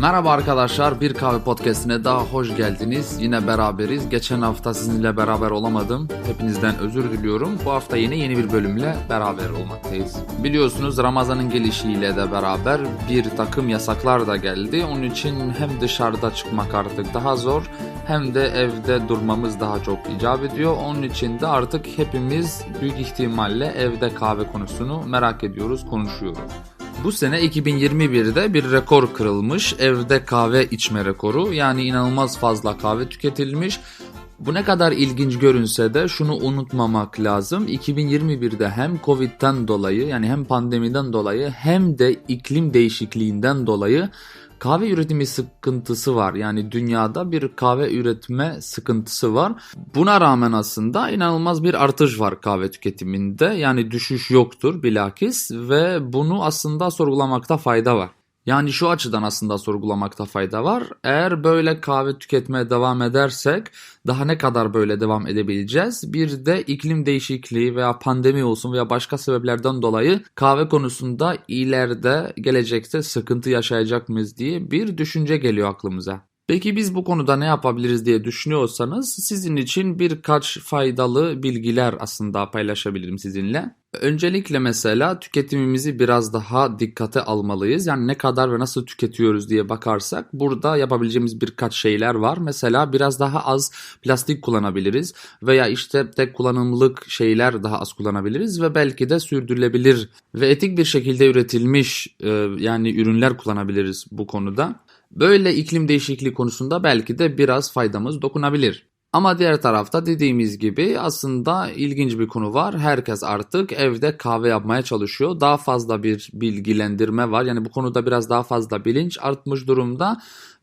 Merhaba arkadaşlar, Bir Kahve Podcast'ine daha hoş geldiniz. Yine beraberiz. Geçen hafta sizinle beraber olamadım. Hepinizden özür diliyorum. Bu hafta yine yeni bir bölümle beraber olmaktayız. Biliyorsunuz Ramazan'ın gelişiyle de beraber bir takım yasaklar da geldi. Onun için hem dışarıda çıkmak artık daha zor hem de evde durmamız daha çok icap ediyor. Onun için de artık hepimiz büyük ihtimalle evde kahve konusunu merak ediyoruz, konuşuyoruz. Bu sene 2021'de bir rekor kırılmış. Evde kahve içme rekoru. Yani inanılmaz fazla kahve tüketilmiş. Bu ne kadar ilginç görünse de şunu unutmamak lazım. 2021'de hem Covid'den dolayı yani hem pandemiden dolayı hem de iklim değişikliğinden dolayı kahve üretimi sıkıntısı var. Yani dünyada bir kahve üretme sıkıntısı var. Buna rağmen aslında inanılmaz bir artış var kahve tüketiminde. Yani düşüş yoktur bilakis ve bunu aslında sorgulamakta fayda var. Yani şu açıdan aslında sorgulamakta fayda var. Eğer böyle kahve tüketmeye devam edersek daha ne kadar böyle devam edebileceğiz? Bir de iklim değişikliği veya pandemi olsun veya başka sebeplerden dolayı kahve konusunda ileride gelecekte sıkıntı yaşayacak mıyız diye bir düşünce geliyor aklımıza. Peki biz bu konuda ne yapabiliriz diye düşünüyorsanız sizin için birkaç faydalı bilgiler aslında paylaşabilirim sizinle. Öncelikle mesela tüketimimizi biraz daha dikkate almalıyız. Yani ne kadar ve nasıl tüketiyoruz diye bakarsak burada yapabileceğimiz birkaç şeyler var. Mesela biraz daha az plastik kullanabiliriz veya işte tek kullanımlık şeyler daha az kullanabiliriz ve belki de sürdürülebilir ve etik bir şekilde üretilmiş e, yani ürünler kullanabiliriz bu konuda. Böyle iklim değişikliği konusunda belki de biraz faydamız dokunabilir. Ama diğer tarafta dediğimiz gibi aslında ilginç bir konu var. Herkes artık evde kahve yapmaya çalışıyor. Daha fazla bir bilgilendirme var. Yani bu konuda biraz daha fazla bilinç artmış durumda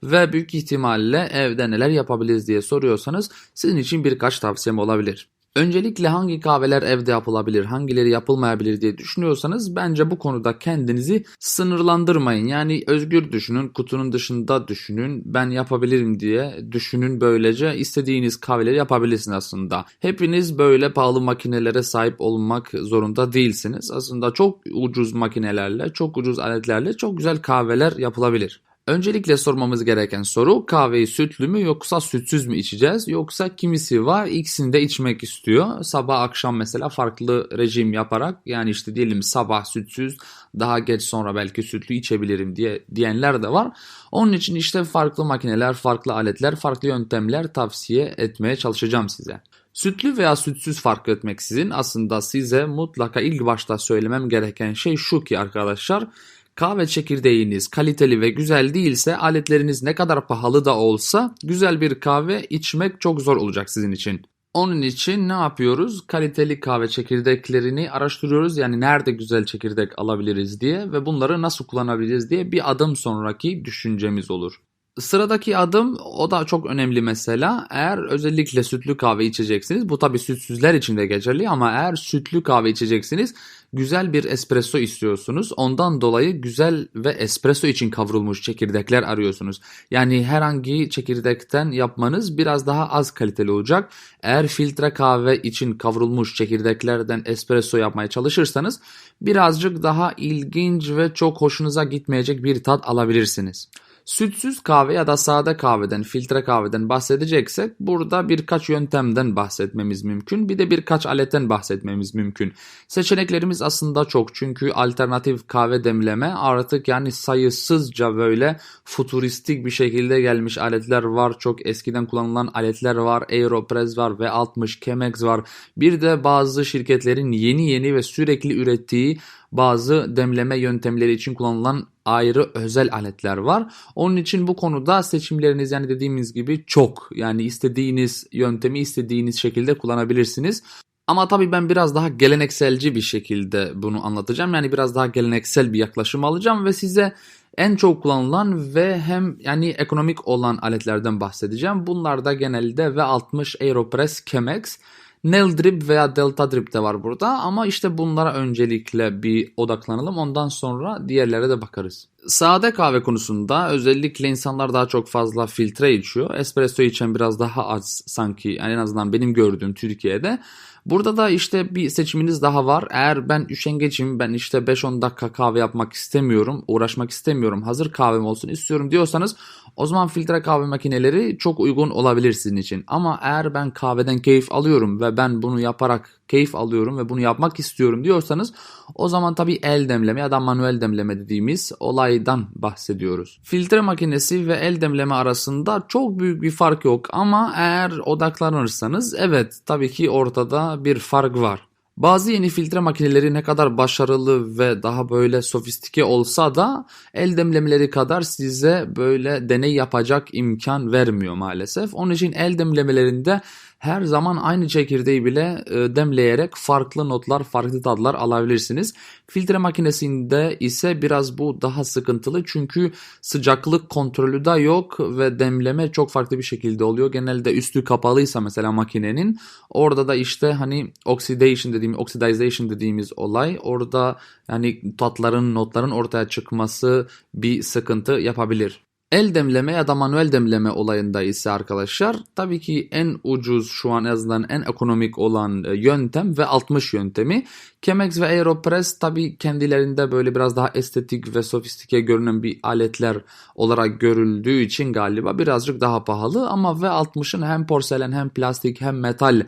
ve büyük ihtimalle evde neler yapabiliriz diye soruyorsanız sizin için birkaç tavsiyem olabilir. Öncelikle hangi kahveler evde yapılabilir, hangileri yapılmayabilir diye düşünüyorsanız bence bu konuda kendinizi sınırlandırmayın. Yani özgür düşünün, kutunun dışında düşünün, ben yapabilirim diye düşünün böylece istediğiniz kahveleri yapabilirsiniz aslında. Hepiniz böyle pahalı makinelere sahip olmak zorunda değilsiniz. Aslında çok ucuz makinelerle, çok ucuz aletlerle çok güzel kahveler yapılabilir. Öncelikle sormamız gereken soru kahveyi sütlü mü yoksa sütsüz mü içeceğiz? Yoksa kimisi var ikisini de içmek istiyor. Sabah akşam mesela farklı rejim yaparak yani işte diyelim sabah sütsüz daha geç sonra belki sütlü içebilirim diye diyenler de var. Onun için işte farklı makineler, farklı aletler, farklı yöntemler tavsiye etmeye çalışacağım size. Sütlü veya sütsüz fark etmeksizin aslında size mutlaka ilk başta söylemem gereken şey şu ki arkadaşlar Kahve çekirdeğiniz kaliteli ve güzel değilse aletleriniz ne kadar pahalı da olsa güzel bir kahve içmek çok zor olacak sizin için. Onun için ne yapıyoruz? Kaliteli kahve çekirdeklerini araştırıyoruz. Yani nerede güzel çekirdek alabiliriz diye ve bunları nasıl kullanabiliriz diye bir adım sonraki düşüncemiz olur. Sıradaki adım o da çok önemli mesela. Eğer özellikle sütlü kahve içeceksiniz. Bu tabi sütsüzler için de geçerli ama eğer sütlü kahve içeceksiniz güzel bir espresso istiyorsunuz. Ondan dolayı güzel ve espresso için kavrulmuş çekirdekler arıyorsunuz. Yani herhangi çekirdekten yapmanız biraz daha az kaliteli olacak. Eğer filtre kahve için kavrulmuş çekirdeklerden espresso yapmaya çalışırsanız birazcık daha ilginç ve çok hoşunuza gitmeyecek bir tat alabilirsiniz. Sütsüz kahve ya da sade kahveden, filtre kahveden bahsedeceksek burada birkaç yöntemden bahsetmemiz mümkün. Bir de birkaç aletten bahsetmemiz mümkün. Seçeneklerimiz aslında çok çünkü alternatif kahve demleme artık yani sayısızca böyle futuristik bir şekilde gelmiş aletler var. Çok eskiden kullanılan aletler var. Aeropress var V60, Chemex var. Bir de bazı şirketlerin yeni yeni ve sürekli ürettiği bazı demleme yöntemleri için kullanılan ayrı özel aletler var. Onun için bu konuda seçimleriniz yani dediğimiz gibi çok. Yani istediğiniz yöntemi istediğiniz şekilde kullanabilirsiniz. Ama tabii ben biraz daha gelenekselci bir şekilde bunu anlatacağım. Yani biraz daha geleneksel bir yaklaşım alacağım ve size en çok kullanılan ve hem yani ekonomik olan aletlerden bahsedeceğim. Bunlar da genelde V60 Aeropress Chemex Nail Drip veya Delta Drip de var burada ama işte bunlara öncelikle bir odaklanalım ondan sonra diğerlere de bakarız. Sade kahve konusunda özellikle insanlar daha çok fazla filtre içiyor. Espresso içen biraz daha az sanki yani en azından benim gördüğüm Türkiye'de. Burada da işte bir seçiminiz daha var. Eğer ben üşengeçim, ben işte 5-10 dakika kahve yapmak istemiyorum, uğraşmak istemiyorum, hazır kahvem olsun istiyorum diyorsanız o zaman filtre kahve makineleri çok uygun olabilir sizin için. Ama eğer ben kahveden keyif alıyorum ve ben bunu yaparak keyif alıyorum ve bunu yapmak istiyorum diyorsanız o zaman tabii el demleme ya da manuel demleme dediğimiz olaydan bahsediyoruz. Filtre makinesi ve el demleme arasında çok büyük bir fark yok ama eğer odaklanırsanız evet tabii ki ortada bir fark var. Bazı yeni filtre makineleri ne kadar başarılı ve daha böyle sofistike olsa da el demlemeleri kadar size böyle deney yapacak imkan vermiyor maalesef. Onun için el demlemelerinde her zaman aynı çekirdeği bile e, demleyerek farklı notlar, farklı tadlar alabilirsiniz. Filtre makinesinde ise biraz bu daha sıkıntılı çünkü sıcaklık kontrolü de yok ve demleme çok farklı bir şekilde oluyor. Genelde üstü kapalıysa mesela makinenin orada da işte hani oxidation dediğimiz, oxidization dediğimiz olay orada yani tatların, notların ortaya çıkması bir sıkıntı yapabilir. El demleme ya da manuel demleme olayında ise arkadaşlar tabii ki en ucuz şu an en azından en ekonomik olan e, yöntem ve 60 yöntemi. Chemex ve Aeropress tabii kendilerinde böyle biraz daha estetik ve sofistike görünen bir aletler olarak görüldüğü için galiba birazcık daha pahalı ama V60'ın hem porselen hem plastik hem metal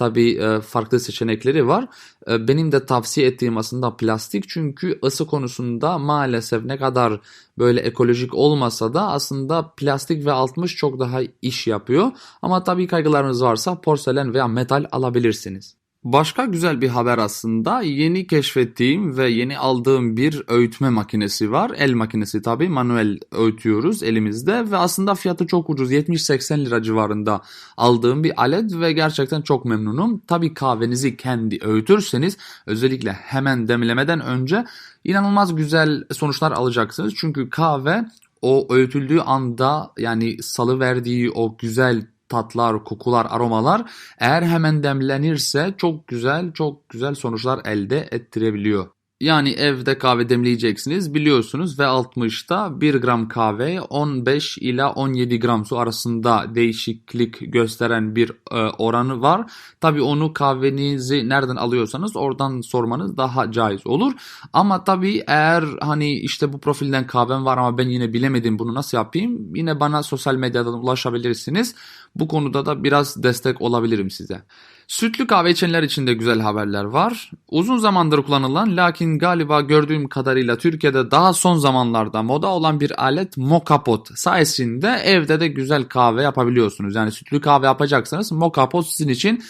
tabii e, farklı seçenekleri var. E, benim de tavsiye ettiğim aslında plastik çünkü ısı konusunda maalesef ne kadar böyle ekolojik olmasa da aslında plastik ve 60 çok daha iş yapıyor. Ama tabii kaygılarınız varsa porselen veya metal alabilirsiniz. Başka güzel bir haber aslında yeni keşfettiğim ve yeni aldığım bir öğütme makinesi var. El makinesi tabi manuel öğütüyoruz elimizde ve aslında fiyatı çok ucuz 70-80 lira civarında aldığım bir alet ve gerçekten çok memnunum. Tabi kahvenizi kendi öğütürseniz özellikle hemen demlemeden önce inanılmaz güzel sonuçlar alacaksınız. Çünkü kahve o öğütüldüğü anda yani salı verdiği o güzel tatlar, kokular, aromalar eğer hemen demlenirse çok güzel, çok güzel sonuçlar elde ettirebiliyor. Yani evde kahve demleyeceksiniz biliyorsunuz ve 60'ta 1 gram kahve 15 ila 17 gram su arasında değişiklik gösteren bir e, oranı var. Tabi onu kahvenizi nereden alıyorsanız oradan sormanız daha caiz olur. Ama tabi eğer hani işte bu profilden kahvem var ama ben yine bilemedim bunu nasıl yapayım yine bana sosyal medyadan ulaşabilirsiniz. Bu konuda da biraz destek olabilirim size. Sütlü kahve içenler için de güzel haberler var. Uzun zamandır kullanılan lakin galiba gördüğüm kadarıyla Türkiye'de daha son zamanlarda moda olan bir alet moka pot sayesinde evde de güzel kahve yapabiliyorsunuz. Yani sütlü kahve yapacaksanız moka pot sizin için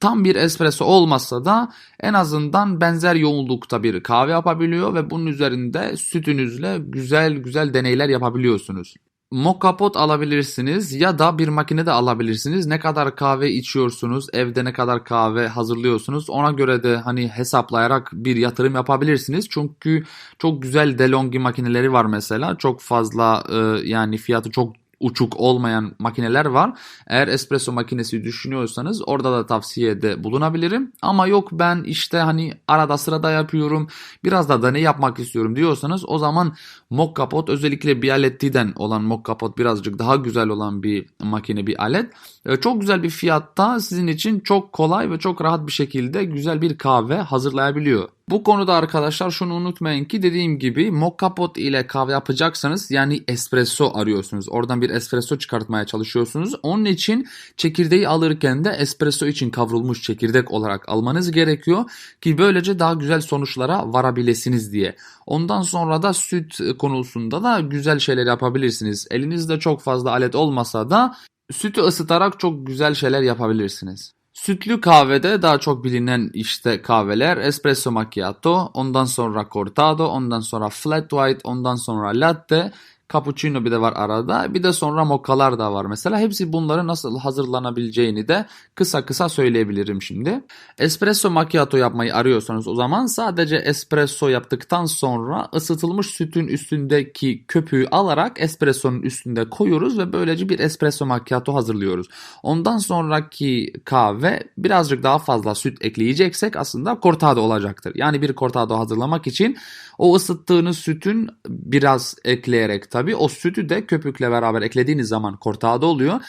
tam bir espresso olmasa da en azından benzer yoğunlukta bir kahve yapabiliyor ve bunun üzerinde sütünüzle güzel güzel deneyler yapabiliyorsunuz. Moka pot alabilirsiniz ya da bir makine de alabilirsiniz. Ne kadar kahve içiyorsunuz, evde ne kadar kahve hazırlıyorsunuz ona göre de hani hesaplayarak bir yatırım yapabilirsiniz. Çünkü çok güzel DeLonghi makineleri var mesela. Çok fazla e, yani fiyatı çok uçuk olmayan makineler var. Eğer espresso makinesi düşünüyorsanız orada da tavsiyede bulunabilirim. Ama yok ben işte hani arada sırada yapıyorum biraz da ne yapmak istiyorum diyorsanız o zaman Mokka Pot özellikle Bialetti'den olan Mokka Pot birazcık daha güzel olan bir makine bir alet. Ee, çok güzel bir fiyatta sizin için çok kolay ve çok rahat bir şekilde güzel bir kahve hazırlayabiliyor. Bu konuda arkadaşlar şunu unutmayın ki dediğim gibi mokka pot ile kahve yapacaksanız yani espresso arıyorsunuz. Oradan bir espresso çıkartmaya çalışıyorsunuz. Onun için çekirdeği alırken de espresso için kavrulmuş çekirdek olarak almanız gerekiyor ki böylece daha güzel sonuçlara varabilirsiniz diye. Ondan sonra da süt konusunda da güzel şeyler yapabilirsiniz. Elinizde çok fazla alet olmasa da sütü ısıtarak çok güzel şeyler yapabilirsiniz. Sütlü kahvede daha çok bilinen işte kahveler espresso macchiato, ondan sonra cortado, ondan sonra flat white, ondan sonra latte. Cappuccino bir de var arada. Bir de sonra mokkalar da var mesela. Hepsi bunları nasıl hazırlanabileceğini de kısa kısa söyleyebilirim şimdi. Espresso macchiato yapmayı arıyorsanız o zaman sadece espresso yaptıktan sonra ısıtılmış sütün üstündeki köpüğü alarak espressonun üstünde koyuyoruz ve böylece bir espresso macchiato hazırlıyoruz. Ondan sonraki kahve birazcık daha fazla süt ekleyeceksek aslında cortado olacaktır. Yani bir cortado hazırlamak için o ısıttığınız sütün biraz ekleyerek tabii o sütü de köpükle beraber eklediğiniz zaman cortado oluyor.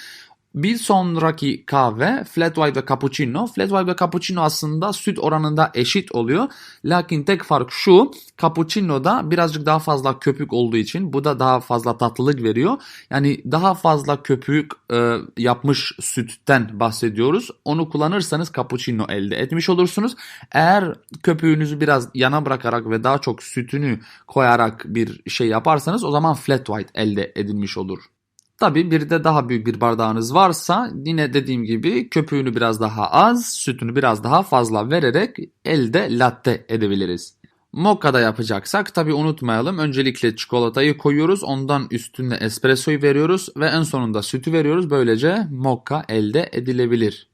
Bir sonraki kahve flat white ve cappuccino. Flat white ve cappuccino aslında süt oranında eşit oluyor. Lakin tek fark şu. Cappuccino'da birazcık daha fazla köpük olduğu için bu da daha fazla tatlılık veriyor. Yani daha fazla köpük e, yapmış sütten bahsediyoruz. Onu kullanırsanız cappuccino elde etmiş olursunuz. Eğer köpüğünüzü biraz yana bırakarak ve daha çok sütünü koyarak bir şey yaparsanız o zaman flat white elde edilmiş olur. Tabi bir de daha büyük bir bardağınız varsa yine dediğim gibi köpüğünü biraz daha az, sütünü biraz daha fazla vererek elde latte edebiliriz. Mokka'da yapacaksak tabi unutmayalım öncelikle çikolatayı koyuyoruz ondan üstüne espressoyu veriyoruz ve en sonunda sütü veriyoruz böylece mokka elde edilebilir.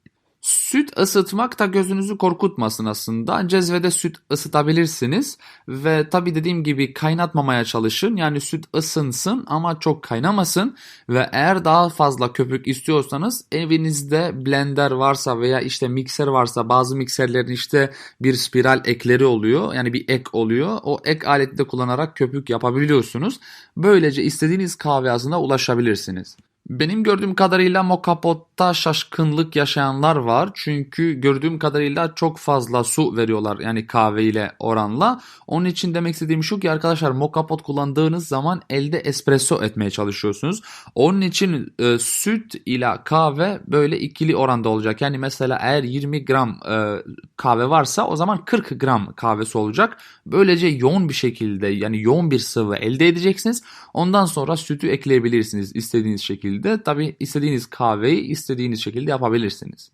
Süt ısıtmak da gözünüzü korkutmasın aslında. Cezvede süt ısıtabilirsiniz ve tabi dediğim gibi kaynatmamaya çalışın. Yani süt ısınsın ama çok kaynamasın ve eğer daha fazla köpük istiyorsanız evinizde blender varsa veya işte mikser varsa bazı mikserlerin işte bir spiral ekleri oluyor. Yani bir ek oluyor. O ek aleti de kullanarak köpük yapabiliyorsunuz. Böylece istediğiniz kahve ulaşabilirsiniz. Benim gördüğüm kadarıyla Mokapot'ta şaşkınlık yaşayanlar var. Çünkü gördüğüm kadarıyla çok fazla su veriyorlar yani kahve ile oranla. Onun için demek istediğim şu ki arkadaşlar Mokapot kullandığınız zaman elde espresso etmeye çalışıyorsunuz. Onun için e, süt ile kahve böyle ikili oranda olacak. Yani mesela eğer 20 gram e, kahve varsa o zaman 40 gram kahvesi olacak. Böylece yoğun bir şekilde yani yoğun bir sıvı elde edeceksiniz. Ondan sonra sütü ekleyebilirsiniz istediğiniz şekilde şekilde tabi istediğiniz kahveyi istediğiniz şekilde yapabilirsiniz.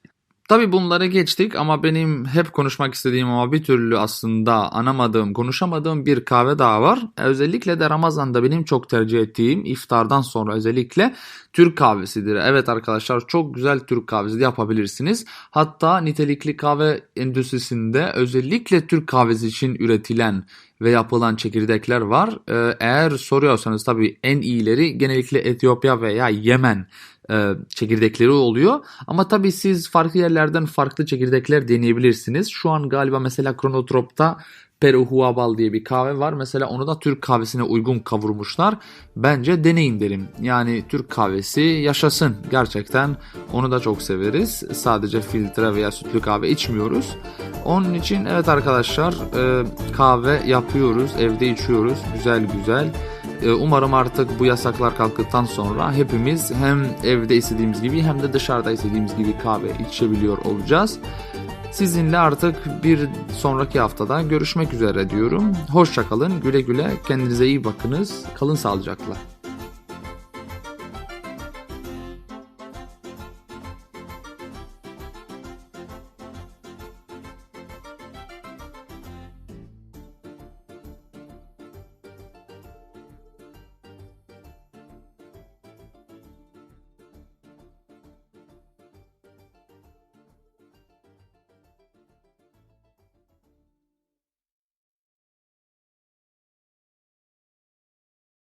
Tabi bunları geçtik ama benim hep konuşmak istediğim ama bir türlü aslında anamadığım, konuşamadığım bir kahve daha var. Özellikle de Ramazan'da benim çok tercih ettiğim iftardan sonra özellikle Türk kahvesidir. Evet arkadaşlar çok güzel Türk kahvesi de yapabilirsiniz. Hatta nitelikli kahve endüstrisinde özellikle Türk kahvesi için üretilen ve yapılan çekirdekler var. Ee, eğer soruyorsanız tabii en iyileri genellikle Etiyopya veya Yemen e, çekirdekleri oluyor. Ama tabii siz farklı yerlerden farklı çekirdekler deneyebilirsiniz. Şu an galiba mesela Kronotrop'ta Peru Huabal diye bir kahve var. Mesela onu da Türk kahvesine uygun kavurmuşlar. Bence deneyin derim. Yani Türk kahvesi yaşasın. Gerçekten onu da çok severiz. Sadece filtre veya sütlü kahve içmiyoruz. Onun için evet arkadaşlar e, kahve yapıyoruz. Evde içiyoruz. Güzel güzel. E, umarım artık bu yasaklar kalktıktan sonra hepimiz hem evde istediğimiz gibi hem de dışarıda istediğimiz gibi kahve içebiliyor olacağız. Sizinle artık bir sonraki haftada görüşmek üzere diyorum. Hoşçakalın, güle güle, kendinize iyi bakınız, kalın sağlıcakla.